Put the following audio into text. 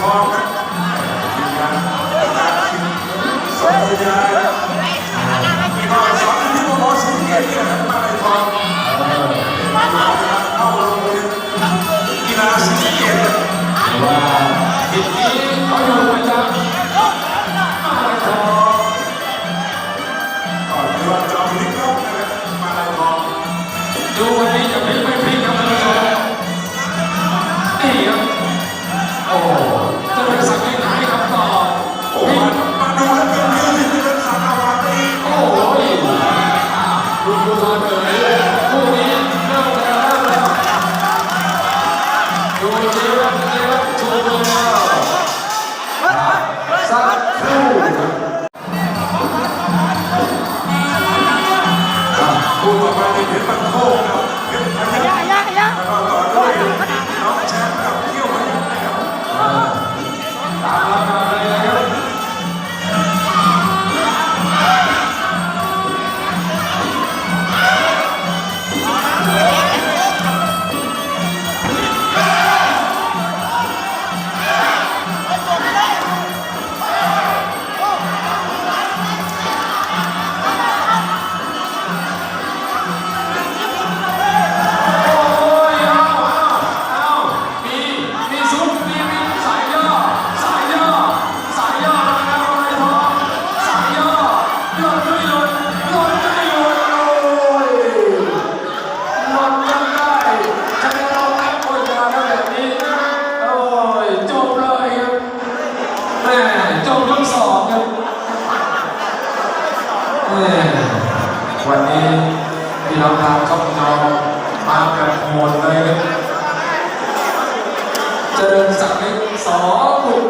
ทองครับมีการประกาศชิงสองสัญญาครับมีน้อยสองที่ตัวหมอสูงเกียรตินะครับมาลัยทองเข้าโรงเรียนกีฬาสีสะเกษครับว่าทีนี้เขาอยู่ประจำอะไรทองก่อนที่ว่าจะเอาลิกเข้านะมาลัยทองดูวันนี้จะพลิกไม่ คู่ต่อไปเป็นเพชรบังโคครับเพชรพยัค แม่จบยกสองครับแม่วันนี้พี่น้องทางช่องจอมาแบบโหดเลยครับเจริญศักดิ์เล็กสอง